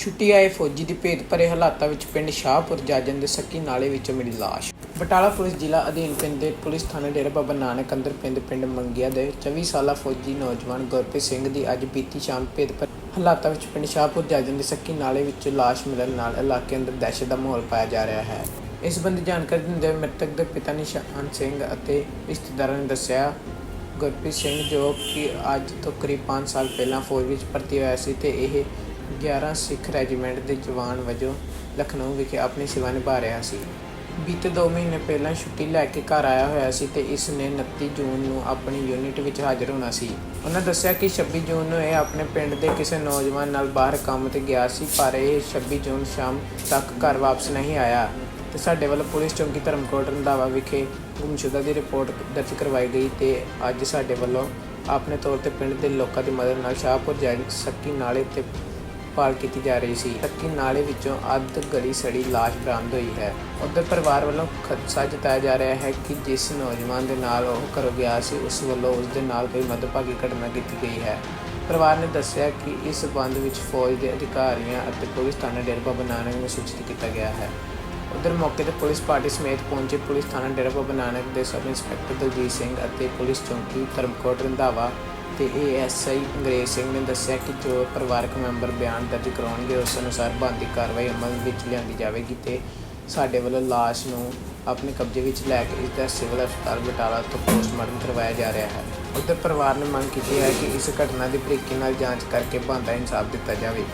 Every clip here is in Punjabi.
ਛੁੱਟੀ ਆਏ ਫੌਜੀ ਦੀ ਭੇਦ ਭਰੇ ਹਾਲਾਤਾਂ ਵਿੱਚ ਪਿੰਡ ਸ਼ਾਹਪੁਰ ਜਾਜਨ ਦੇ ਸੱਕੀ ਨਾਲੇ ਵਿੱਚੋਂ ਮਿਲੀ ਲਾਸ਼। ਬਟਾਲਾ ਪੁਲਿਸ ਜ਼ਿਲ੍ਹਾ ਅਧੀਨ ਪਿੰਡ ਦੇ ਪੁਲਿਸ ਥਾਣੇ ਡੇਰਾ ਬਾਬਾ ਨਾਨਕ ਅੰਦਰ ਪਿੰਡ ਪਿੰਡ ਮੰਗਿਆ ਦੇ 24 ਸਾਲਾ ਫੌਜੀ ਨੌਜਵਾਨ ਗੁਰਪ੍ਰੀਤ ਸਿੰਘ ਦੀ ਅੱਜ ਬੀਤੀ ਸ਼ਾਮ ਭੇਦ ਭਰੇ ਹਾਲਾਤਾਂ ਵਿੱਚ ਪਿੰਡ ਸ਼ਾਹਪੁਰ ਜਾਜਨ ਦੇ ਸੱਕੀ ਨਾਲੇ ਵਿੱਚੋਂ ਲਾਸ਼ ਮਿਲਣ ਨਾਲ ਇਲਾਕੇ ਅੰਦਰ ਦਹਿਸ਼ਤ ਦਾ ਮਾਹੌਲ ਪਾਇਆ ਜਾ ਰਿਹਾ ਹੈ। ਇਸ ਸੰਬੰਧੀ ਜਾਣਕਾਰੀ ਦਿੰਦੇ ਹੋਏ ਮ੍ਰਿਤਕ ਦੇ ਪਿਤਾ ਨਿਸ਼ਾਨ ਸਿੰਘ ਅਤੇ ਰਿਸ਼ਤੇਦਾਰਾਂ ਨੇ ਦੱਸਿਆ, ਗੁਰਪ੍ਰੀਤ ਸਿੰਘ ਜੋ ਕਿ ਅੱਜ ਤੋਂ ਕਰੀਬ 5 ਸਾਲ ਪਹਿਲਾਂ ਫੌਜ ਵਿੱਚ ਭਰਤੀ ਹੋਇਆ ਸੀ ਤੇ ਇਹ 11 ਸਿੱਖ ਰੈਜੀਮੈਂਟ ਦੇ ਜਵਾਨ ਵਜੋਂ ਲਖਨਊ ਵਿਖੇ ਆਪਣੀ ਸੇਵਾ ਨਿਭਾ ਰਿਹਾ ਸੀ। ਬੀਤੇ 2 ਮਹੀਨੇ ਪਹਿਲਾਂ ਛੁੱਟੀ ਲੈ ਕੇ ਘਰ ਆਇਆ ਹੋਇਆ ਸੀ ਤੇ ਇਸ ਨੇ 29 ਜੂਨ ਨੂੰ ਆਪਣੀ ਯੂਨਿਟ ਵਿੱਚ ਹਾਜ਼ਰ ਹੋਣਾ ਸੀ। ਉਹਨਾਂ ਦੱਸਿਆ ਕਿ 26 ਜੂਨ ਨੂੰ ਇਹ ਆਪਣੇ ਪਿੰਡ ਦੇ ਕਿਸੇ ਨੌਜਵਾਨ ਨਾਲ ਬਾਹਰ ਕੰਮ ਤੇ ਗਿਆ ਸੀ, ਪਰ ਇਹ 26 ਜੂਨ ਸ਼ਾਮ ਤੱਕ ਘਰ ਵਾਪਸ ਨਹੀਂ ਆਇਆ। ਤੇ ਸਾਡੇ ਵੱਲੋਂ ਪੁਲਿਸ ਚੌਂਕੀ ਧਰਮਕੋਟ ਰੰਧਾਵਾ ਵਿਖੇ ਗੁੰਮਸ਼ੁਦਾ ਦੀ ਰਿਪੋਰਟ ਦਰਜ ਕਰਵਾਈ ਗਈ ਤੇ ਅੱਜ ਸਾਡੇ ਵੱਲੋਂ ਆਪਣੇ ਤੌਰ ਤੇ ਪਿੰਡ ਦੇ ਲੋਕਾਂ ਦੀ ਮਦਦ ਨਾਲ ਸ਼ਾਹਪੁਰ, ਜੈਨ, ਸੱਕੀ, ਨਾਲੇ ਤੇ ਭਾਲ ਕੀਤੀ ਜਾ ਰਹੀ ਸੀ। ਸੱਕੀ ਨਾਲੇ ਵਿੱਚੋਂ ਅੱਧ ਗਲੀ ਸੜੀ ਲਾਸ਼ ਬਰਾਮਦ ਹੋਈ ਹੈ। ਉਧਰ ਪਰਿਵਾਰ ਵੱਲੋਂ ਖਦਸ਼ਾ ਜਤਾਇਆ ਜਾ ਰਿਹਾ ਹੈ ਕਿ ਜਿਸ ਨੌਜਵਾਨ ਦੇ ਨਾਲ ਉਹ ਘਰੋਂ ਗਿਆ ਸੀ, ਉਸ ਵੱਲੋਂ ਉਸ ਦੇ ਨਾਲ ਕੋਈ ਮੱਦਭਾਗੀ ਘਟਨਾ ਕੀਤੀ ਗਈ ਹੈ। ਪਰਿਵਾਰ ਨੇ ਦੱਸਿਆ ਕਿ ਇਸ ਸੰਬੰਧ ਵਿੱਚ ਫੌਜ ਦੇ ਅਧਿਕਾਰੀਆਂ ਅਤੇ ਪੁਲਿਸ ਥਾਣਾ ਡੇਰਾ ਬਾਬਾ ਨੂੰ ਸੂਚਿਤ ਕੀਤਾ ਗਿਆ ਹੈ। ਉਧਰ ਮੌਕੇ ਤੇ ਪੁਲਿਸ ਪਾਰਟੀ ਸਮੇਤ ਪਹੁੰਚੇ ਪੁਲਿਸ ਥਾਣਾ ਡੇਰਾ ਬਾਬਾ ਦੇ ਸਬ ਇੰਸਪੈਕਟਰ ਦਲਜੀਤ ਸਿੰਘ ਅਤੇ ਪੁਲਿਸ ਚੌਂਕੀ ਧਰਮਕੋਟ ਰੰਧਾਵਾ ਤੇ ਏਐਸਆਈ ਅੰਗਰੇਜ਼ ਸਿੰਘ ਨੇ ਦੱਸਿਆ ਕਿ ਜੋ ਪਰਿਵਾਰਕ ਮੈਂਬਰ ਬਿਆਨ ਦਰਜ ਕਰਾਉਣਗੇ, ਉਸ ਅਨੁਸਾਰ ਬਣਦੀ ਕਾਰਵਾਈ ਅਮਲ ਵਿੱਚ ਲਿਆਂਦੀ ਜਾਵੇਗੀ ਤੇ ਸਾਡੇ ਵੱਲੋਂ ਲਾਸ਼ ਨੂੰ ਆਪਣੇ ਕਬਜ਼ੇ ਵਿੱਚ ਲੈ ਕੇ ਇਸ ਦਾ ਸਿਵਲ ਹਸਪਤਾਲ ਬਟਾਲਾ ਤੋਂ ਪੋਸਟਮਾਰਟਮ ਕਰਵਾਇਆ ਜਾ ਰਿਹਾ ਹੈ। ਉਧਰ ਪਰਿਵਾਰ ਨੇ ਮੰਗ ਕੀਤੀ ਹੈ ਕਿ ਇਸ ਘਟਨਾ ਦੀ ਬਰੀਕੀ ਨਾਲ ਜਾਂਚ ਕਰਕੇ ਬਣਦਾ ਇਨਸਾਫ ਦਿੱਤਾ ਜਾਵੇ।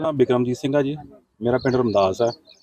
ਨਾਮ ਬਿਕਰਮਜੀਤ ਸਿੰਘ ਆ ਜੀ। ਮੇਰਾ ਪਿੰਡ ਰਮਦਾਸ ਹੈ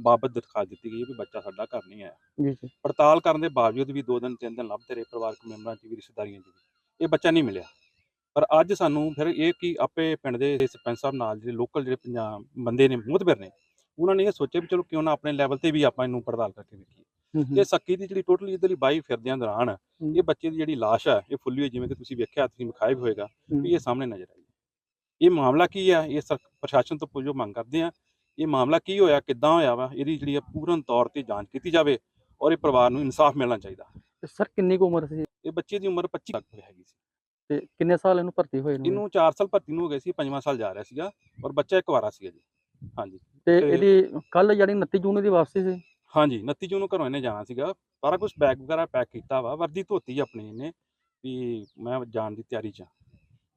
ਬਾਬਤ ਦਿਖਾ ਦਿੱਤੀ ਗਈ ਵੀ ਬੱਚਾ ਸਾਡਾ ਘਰ ਨਹੀਂ ਆਇਆ। ਜੀ ਜੀ। ਪੜਤਾਲ ਕਰਨ ਦੇ ਬਾਵਜੂਦ ਵੀ ਦੋ ਦਿਨ ਤਿੰਨ ਦਿਨ ਲੱਭਦੇ ਰਹੇ ਪਰਿਵਾਰਕ ਮੈਂਬਰਾਂ 'ਚ ਵੀ ਰਿਸ਼ਤੇਦਾਰੀਆਂ 'ਚ ਵੀ ਇਹ ਬੱਚਾ ਨਹੀਂ ਮਿਲਿਆ। ਪਰ ਅੱਜ ਸਾਨੂੰ ਫਿਰ ਇਹ ਕਿ ਆਪੇ ਪਿੰਡ ਦੇ ਸਰਪੰਚ ਸਾਹਿਬ ਨਾਲ ਜਿਹੜੇ ਲੋਕਲ ਜਿਹੜੇ ਪੰਜਾਬ ਬੰਦੇ ਨੇ ਮੁਹਤਬਰ ਨੇ ਉਹਨਾਂ ਨੇ ਇਹ ਸੋਚਿਆ ਵੀ ਚਲੋ ਕਿਉਂ ਨਾ ਆਪਣੇ ਲੈਵਲ ਤੇ ਵੀ ਆਪਾਂ ਇਹਨੂੰ ਪੜਤਾਲ ਕਰਕੇ ਵੇਖੀਏ। ਇਹ ਸੱਕੀ ਦੀ ਜਿਹੜੀ ਟੋਟਲੀ ਇਧਰਲੀ ਬਾਈ ਫਿਰਦਿਆਂ ਦੌਰਾਨ ਇਹ ਬੱਚੇ ਦੀ ਜਿਹੜੀ ਲਾਸ਼ ਹੈ ਇਹ ਫੁੱਲੀ ਹੋਈ ਜਿਵੇਂ ਕਿ ਤੁਸੀਂ ਵੇਖਿਆ ਤੁਸੀਂ ਵਿਖਾਇਆ ਵੀ ਹੋਏਗਾ ਵੀ ਇਹ ਸਾਹਮਣੇ ਨਜ਼ਰ ਆਈ। ਇਹ ਮਾਮਲਾ ਕੀ ਆ? ਇਹ ਸਰ- ਪ੍ਰਸ਼ਾਸਨ ਤੋਂ ਪੁੱਛੋ ਮੰਗ ਕਰਦੇ ਆ ਇਹ ਮਾਮਲਾ ਕੀ ਹੋਇਆ ਕਿੱਦਾਂ ਹੋਇਆ ਵਾ ਇਹਦੀ ਜਿਹੜੀ ਆ ਪੂਰਨ ਤੌਰ ਤੇ ਜਾਂਚ ਕੀਤੀ ਜਾਵੇ ਔਰ ਇਹ ਪਰਿਵਾਰ ਨੂੰ ਇਨਸਾਫ ਮਿਲਣਾ ਚਾਹੀਦਾ। ਸਰ ਕਿੰਨੀ ਕੁ ਉਮਰ ਸੀ? ਇਹ ਬੱਚੇ ਦੀ ਉਮਰ 25 ਤੱਕ ਹੈਗੀ ਸੀ। ਤੇ ਕਿੰਨੇ ਸਾਲ ਇਹਨੂੰ ਭਰਤੀ ਹੋਏ ਨੂੰ ਇਹਨੂੰ 4 ਸਾਲ ਭਰਤੀ ਨੂੰ ਹੋ ਗਏ ਸੀ ਪੰਜਵਾਂ ਸਾਲ ਜਾ ਰਿਹਾ ਸੀਗਾ ਔਰ ਬੱਚਾ ਇੱਕ ਵਾਰਾ ਸੀਗਾ ਜੀ ਹਾਂਜੀ। ਤੇ ਇਹਦੀ ਕੱਲ ਜਿਹੜੀ 29 ਜੂਨ ਦੀ ਵਾਪਸੀ ਸੀ? ਹਾਂਜੀ 29 ਜੂਨ ਨੂੰ ਘਰੋਂ ਇਹਨੇ ਜਾਣਾ ਸੀਗਾ। ਸਾਰਾ ਕੁਝ ਬੈਗ ਵਗੈਰਾ ਪੈਕ ਕੀਤਾ ਵਾ ਵਰਦੀ ਧੋਤੀ ਆਪਣੀ ਇਹਨੇ ਵੀ ਮੈਂ ਜਾਣ ਦੀ ਤਿਆਰੀ 'ਚ।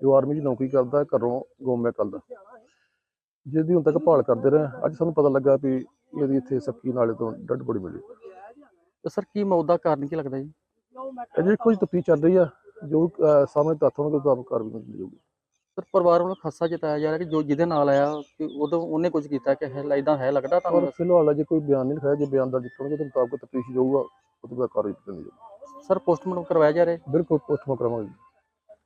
ਜੋ ਆਰਮੀ 'ਚ ਨੌਕਰੀ ਕਰਦਾ ਹੈ, ਘਰੋਂ ਗੁੰਮ ਹੈ ਕੱਲ ਦਾ ਜਿਹਦੀ ਹੁਣ ਤੱਕ ਭਾਲ ਕਰਦੇ ਰਹੇ ਅੱਜ ਸਾਨੂੰ ਪਤਾ ਲੱਗਾ ਵੀ ਇਹਦੀ ਇੱਥੇ ਸੱਕੀ ਨਾਲੇ ਤੋਂ ਡੱਡ ਬੜੀ ਮਿਲੀ। ਤੇ ਸਰ ਕੀ ਮੌਤ ਦਾ ਕਾਰਨ ਕੀ ਲੱਗਦਾ ਜੀ? ਅਜੇ ਕੋਈ ਤਫਤੀਸ਼ ਚੱਲ ਰਹੀ ਆ ਜੋ ਸਾਹਮਣੇ ਤੱਥ ਹੋਣਗੇ ਉਹ ਕਾਰਵਾਈ ਕੀਤੀ ਜਾਊਗੀ ਸਰ ਪਰਿਵਾਰ ਵੱਲੋਂ ਖਾਸਾ ਜਤਾਇਆ ਜਾ ਰਿਹਾ ਕਿ ਜੋ ਜਿਹਦੇ ਨਾਲ ਆਇਆ ਕਿ ਉਦੋਂ ਉਹਨੇ ਕੁਝ ਕੀਤਾ ਕਿ ਇਦਾਂ ਹੈ ਲੱਗਦਾ ਤੁਹਾਨੂੰ? ਫਿਲਹਾਲ ਅਜੇ ਕੋਈ ਬਿਆਨ ਨਹੀਂ ਲਿਖਾਇਆ ਜੇ ਬਿਆਨ ਦਰਜ ਕਰਨਗੇ ਉਹਦੇ ਮੁਤਾਬਕ ਤਫਤੀਸ਼ ਜਾਊਗਾ ਉਹ ਤੋਂ ਬਾਅਦ ਕਾਰਵਾਈ ਕੀਤੀ ਜਾਊਗੀ। ਸਰ ਪੋਸਟਮਾਰਟਮ ਕਰਵਾਇਆ ਜਾ ਰਿਹਾ? ਬਿਲਕੁਲ ਪੋਸਟਮਾਰਟਮ ਕਰਾਵਾਂਗੇ।